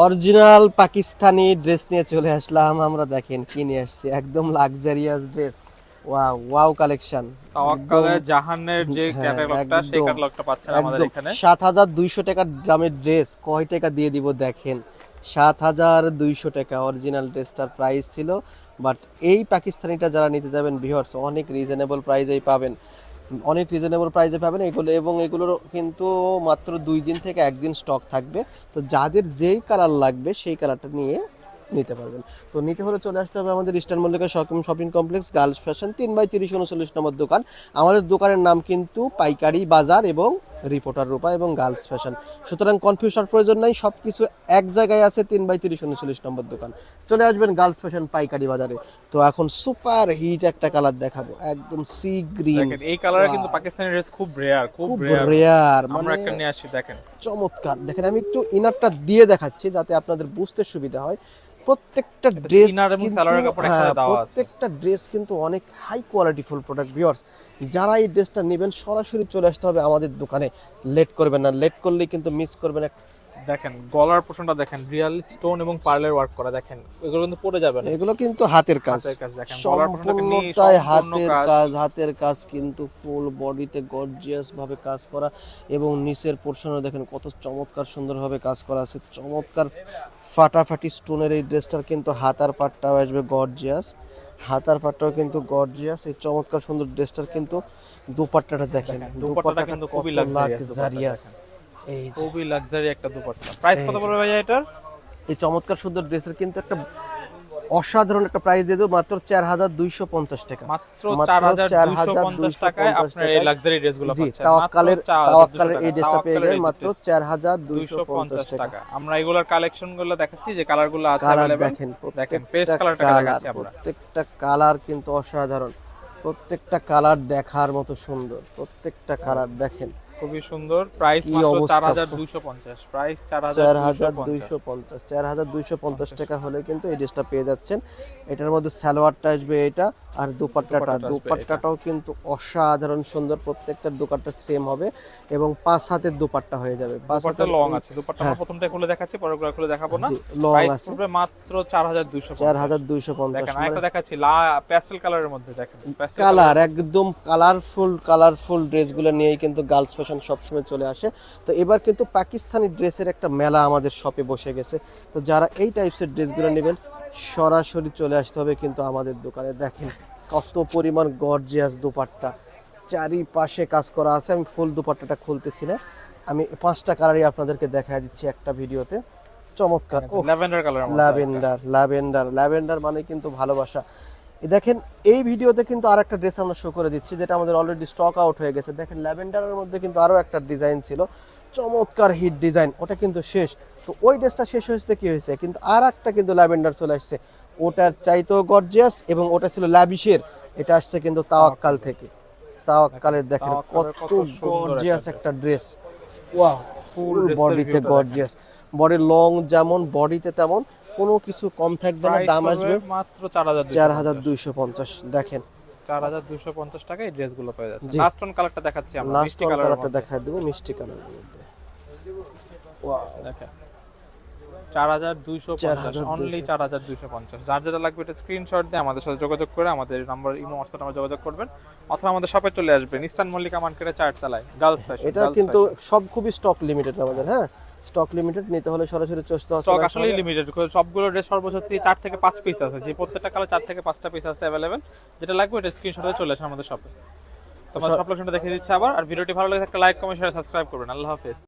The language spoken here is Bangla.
অরিজিনাল পাকিস্তানি ড্রেস নিয়ে চলে আসলাম। আমরা দেখেন কি নিয়ে আসছি। একদম luxurious dress wow wow collection তাওয়াক্কালের জাহানের যে ক্যাটালগটা সেই ক্যাটালগটা পাচ্ছেন আমাদের এখানে। সাত হাজার দুইশো টাকার দামের ড্রেস কয় টাকা দিয়ে দিব দেখেন। সাত হাজার দুইশো টাকা। অরিজিনাল ড্রেসটার প্রাইস ছিল। বাট এই পাকিস্তানিটা যারা নিতে যাবেন ভিউয়ার্স অনেক রিজনেবল প্রাইসেই পাবেন। অনেক রিজনেবল প্রাইসে পাবেন। এগুলো এবং এগুলোর কিন্তু মাত্র দুই দিন থেকে একদিন স্টক থাকবে। তো যাদের যেই কালার লাগবে, সেই কালারটা নিয়ে নিতে পারবেন। তো নিতে হলে চলে আসতে হবে আমাদের eastern Mallika shopping shopping complex girls fashion তিন বাই তিরিশ উনচল্লিশ নম্বর দোকান। আমাদের দোকানের নাম কিন্তু পাইকারি বাজার এবং রিপোর্টার রূপা এবং গার্লস ফ্যাশন। সুতরাং কনফিউশন প্রয়োজন নাই সব কিছু এক জায়গায় আছে তিন বাই তিরিশ উনচল্লিশ নম্বর দোকান। চলে আসবেন গার্লস ফ্যাশন পাইকারি বাজারে। তো এখন সুপার হিট একটা কালার দেখাবো একদম সি গ্রিন। এই কালার কিন্তু পাকিস্তানি ড্রেস খুব রেয়ার খুব রেয়ার আমরা মানে একটা নিয়ে আসি দেখেন। চমৎকার। দেখেন আমি একটু ইনারটা দিয়ে দেখাচ্ছি যাতে আপনাদের বুঝতে সুবিধা হয়। প্রত্যেকটা ড্রেস আছে। প্রত্যেকটা ড্রেস কিন্তু অনেক high quality full product viewers যারা এই ড্রেসটা নেবেন সরাসরি চলে আসতে হবে আমাদের দোকানে লেট করবেন না লেট করলে কিন্তু মিস করবেন দেখেন গলার পোর্শনটা দেখেন রিয়াল স্টোন এবং পার্লের ওয়ার্ক করা দেখেন এগুলো কিন্তু পড়ে যাবে না এগুলো কিন্তু হাতের কাজ। হাতের কাজ দেখেন গলার হাতের কাজ। হাতের কাজ কিন্তু ফুল বডিতে গর্জিয়াস ভাবে কাজ করা এবং নিচের পোর্শনে দেখেন কত চমৎকার সুন্দরভাবে কাজ করা আছে। চমৎকার ফাটাফাটি স্টোনের এই ড্রেসটার কিন্তু হাতার পাটটাও আসবে গর্জিয়াস হাতার পাটটাও কিন্তু গর্জিয়াস এই চমৎকার সুন্দর ড্রেসটার কিন্তু দুপাট্টাটা দেখেন। দুপাট্টাটা কিন্তু খুবই লাক্সারিয়াস এই খুবই লাক্সারি একটা দুপাট্টা। প্রাইস কত পড়বে ভাইয়া এটার? এই চমৎকার সুন্দর ড্রেসের কিন্তু একটা অসাধারণ একটা প্রাইস দিয়ে দেবো মাত্র চার হাজার দুইশো পঞ্চাশ টাকা। মাত্র মাত্র 4250 টাকায় 4250 আপনার এই টাকায়। লাক্সারি জি তাওয়াক্কালের তাওয়াক্কালের এই ড্রেসটা পেয়ে গেলেন মাত্র চার হাজার দুইশো পঞ্চাশ টাকা। টাকা আমরা এগুলোর কালেকশনগুলো দেখাচ্ছি যে কালারগুলো আছে কালার দেখেন দেখেন পেস্ট কালারটা দেখাচ্ছি আমরা। প্রত্যেকটা কালার কিন্তু অসাধারণ। প্রত্যেকটা কালার দেখার মতো সুন্দর। প্রত্যেকটা কালার দেখেন। খুবই সুন্দর। প্রাইস মাত্র 4250 প্রাইস চার হাজার 4250 দুইশো পঞ্চাশ। চার হাজার দুইশো পঞ্চাশ টাকা হলে কিন্তু এই ড্রেসটা পেয়ে যাচ্ছেন। এটার মধ্যে সালোয়ারটা আসবে এটা আর দুপাট্টাটা। দুপাট্টাটা দুপাট্টাটাও কিন্তু অসাধারণ সুন্দর প্রত্যেকটা দুপাট্টা সেম হবে এবং পাঁচ হাতের দুপাট্টা হয়ে যাবে। পাঁচ হাতের লং আছে দুপাট্টা হ্যাঁ। প্রথমটা খুলে দেখাচ্ছি পরেরগুলো খুলে দেখাবো না। লং আছে। মাত্র 4250 চার হাজার দুইশো পঞ্চাশ দেখেন আরেকটা দেখাচ্ছি লা প্যাস্টেল কালারের মধ্যে দেখেন কালার একদম কালারফুল কালারফুল ড্রেসগুলো নিয়েই কিন্তু গার্লস ফ্যাশন সবসময় চলে আসে। তো এবার কিন্তু পাকিস্তানি ড্রেসের একটা মেলা আমাদের শপে বসে গেছে। তো যারা এই টাইপসের ড্রেসগুলো নেবেন সরাসরি চলে আসতে হবে কিন্তু আমাদের দোকানে। দেখেন কত পরিমাণ গর্জিয়াস দুপাট্টা। চারিপাশে কাজ করা আছে। আমি ফুল দুপাট্টাটা খুলতেছি না। আমি পাঁচটা কালারই আপনাদেরকে দেখা দিচ্ছি একটা ভিডিওতে। চমৎকার। Lavender colour lavender lavender lavender মানে কিন্তু ভালোবাসা। দেখেন এই ভিডিওতে কিন্তু আর একটা ড্রেস আমরা শো করে দিচ্ছি যেটা আমাদের অলরেডি স্টক আউট হয়ে গেছে। দেখেন ল্যাভেন্ডারের মধ্যে কিন্তু আরও একটা ডিজাইন ছিল চমৎকার হিট ডিজাইন ওটা কিন্তু শেষ। তো ওই ড্রেসটা শেষ হয়েছে কি হয়েছে? কিন্তু আর একটা কিন্তু ল্যাভেন্ডার চলে আসছে। ওটার চাইতেও গর্জিয়াস এবং ওটা ছিল ল্যাবিশের এটা আসছে কিন্তু তাওয়াক্কাল থেকে। তাওয়াক্কালের দেখেন কত গর্জিয়াস একটা একটা ড্রেস ওয়াও ফুল বডিতে গর্জিয়াস বডি লং যেমন বডিতে তেমন। কোনো কিছু কম থাকবে না দাম আসবে। মাত্র 4250 চার হাজার দুইশো পঞ্চাশ দেখেন। 4250 টাকায় এই ড্রেসগুলো পেয়ে যাচ্ছে। লাস্ট অন কালারটা দেখাচ্ছি আমরা লাস্ট মিষ্টি কালারের কালারটা দেখা দেবো মিষ্টি কালারের মধ্যে। Wow, দেখেন। 4250 4250 অনলি 4250 যার যেটা লাগবে এটা স্ক্রিনশট দিয়ে আমাদের সাথে যোগাযোগ করে আমাদের নাম্বার ইমো হোয়াটসঅ্যাপ নাম্বার যোগাযোগ করবেন। অথবা আমাদের শপে চলে আসবেন ইস্টার্ন মল্লিকা মার্কেটে চার তলায় গার্লস এটা কিন্তু সব খুবই স্টক লিমিটেড আমাদের হ্যাঁ? স্টক লিমিটেড নিতে হলে সরাসরি চোস্ত স্টক আসলে লিমিটেড সবগুলো ড্রেস সর্বোচ্চ চার থেকে পাঁচ পিস আছে। যে প্রত্যেকটা কালার চার থেকে পাঁচটা পিস আছে অ্যাভেলেবেল যেটা লাগবে এটা স্ক্রিনশটে চলে আসে আমাদের শপে তোমার সব লোকেশনটা দেখিয়ে দিচ্ছে আবার। আর ভিডিওটি ভালো লাগে একটা লাইক কমেন্ট শেয়ার সাবস্ক্রাইব করবেন। আল্লাহ হাফেজ।